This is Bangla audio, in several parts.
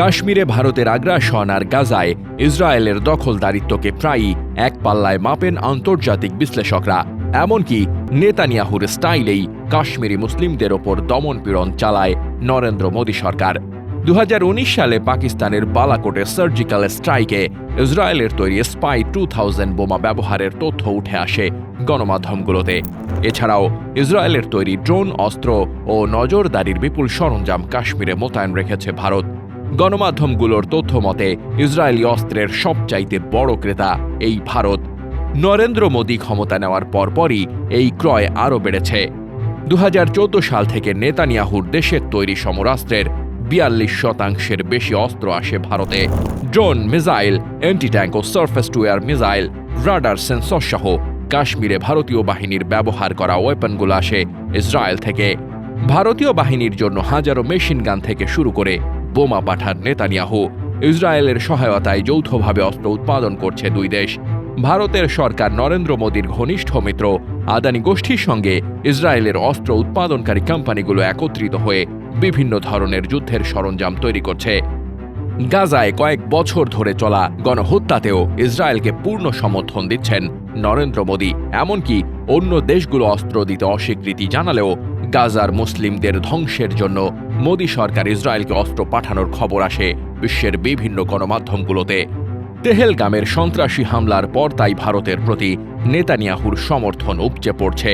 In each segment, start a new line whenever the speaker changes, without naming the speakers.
কাশ্মীরে ভারতের আগ্রাসন আর গাজায় ইসরায়েলের দখলদারিত্বকে প্রায়ই এক পাল্লায় মাপেন আন্তর্জাতিক বিশ্লেষকরা এমনকি নেতানিয়াহুর স্টাইলেই কাশ্মীরি মুসলিমদের ওপর দমনপীড়ন চালায় নরেন্দ্র মোদী সরকার দু সালে পাকিস্তানের বালাকোটে সার্জিক্যাল স্ট্রাইকে ইসরায়েলের তৈরি স্পাই টু থাউজেন্ড বোমা ব্যবহারের তথ্য উঠে আসে গণমাধ্যমগুলোতে এছাড়াও ইসরায়েলের তৈরি ড্রোন অস্ত্র ও নজরদারির বিপুল সরঞ্জাম কাশ্মীরে মোতায়েন রেখেছে ভারত গণমাধ্যমগুলোর তথ্য মতে ইসরায়েলি অস্ত্রের সবচাইতে বড় ক্রেতা এই ভারত নরেন্দ্র মোদী ক্ষমতা নেওয়ার পরপরই এই ক্রয় আরও বেড়েছে দু সাল থেকে নেতানিয়াহুর দেশের তৈরি সমরাস্ত্রের বিয়াল্লিশ শতাংশের বেশি অস্ত্র আসে ভারতে ড্রোন মিসাইল অ্যান্টি ট্যাঙ্ক ও surface to air missile radar sensor সহ কাশ্মীরে ভারতীয় বাহিনীর ব্যবহার করা ওয়েপনগুলো আসে ইসরায়েল থেকে ভারতীয় বাহিনীর জন্য হাজারো মেশিন গান থেকে শুরু করে বোমা পাঠান নেতানিয়াহু ইসরায়েলের সহায়তায় যৌথভাবে অস্ত্র উৎপাদন করছে দুই দেশ ভারতের সরকার নরেন্দ্র মোদীর ঘনিষ্ঠ মিত্র আদানি গোষ্ঠীর সঙ্গে ইসরায়েলের অস্ত্র উৎপাদনকারী কোম্পানিগুলো একত্রিত হয়ে বিভিন্ন ধরনের যুদ্ধের সরঞ্জাম তৈরি করছে গাজায় কয়েক বছর ধরে চলা গণহত্যাতেও ইসরায়েলকে পূর্ণ সমর্থন দিচ্ছেন নরেন্দ্র মোদী এমনকি অন্য দেশগুলো অস্ত্র দিতে অস্বীকৃতি জানালেও গাজার মুসলিমদের ধ্বংসের জন্য মোদী সরকার ইসরায়েলকে অস্ত্র পাঠানোর খবর আসে বিশ্বের বিভিন্ন গণমাধ্যমগুলোতে তেহেলগামের সন্ত্রাসী হামলার পর তাই ভারতের প্রতি নেতানিয়াহুর সমর্থন উপচে পড়ছে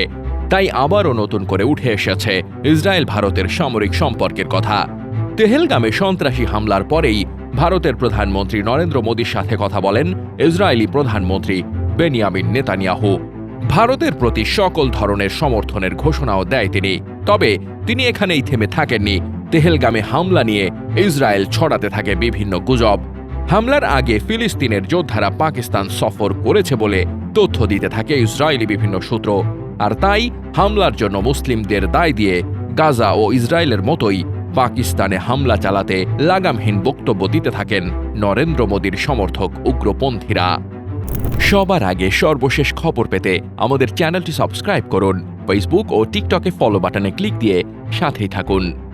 তাই আবারও নতুন করে উঠে এসেছে ইসরায়েল ভারতের সামরিক সম্পর্কের কথা তেহেলগামে সন্ত্রাসী হামলার পরেই ভারতের প্রধানমন্ত্রী নরেন্দ্র মোদীর সাথে কথা বলেন ইসরায়েলি প্রধানমন্ত্রী বেনিয়ামিন নেতানিয়াহু ভারতের প্রতি সকল ধরনের সমর্থনের ঘোষণাও দেয় তিনি তবে তিনি এখানেই থেমে থাকেননি তেহেলগামে হামলা নিয়ে ইসরায়েল ছড়াতে থাকে বিভিন্ন গুজব হামলার আগে ফিলিস্তিনের যোদ্ধারা পাকিস্তান সফর করেছে বলে তথ্য দিতে থাকে ইসরায়েলি বিভিন্ন সূত্র আর তাই হামলার জন্য মুসলিমদের দায় দিয়ে গাজা ও ইসরায়েলের মতোই পাকিস্তানে হামলা চালাতে লাগামহীন বক্তব্য দিতে থাকেন নরেন্দ্র মোদীর সমর্থক উগ্রপন্থীরা
সবার আগে সর্বশেষ খবর পেতে আমাদের চ্যানেলটি সাবস্ক্রাইব করুন ফেসবুক ও টিকটকে ফলো বাটনে ক্লিক দিয়ে সাথেই থাকুন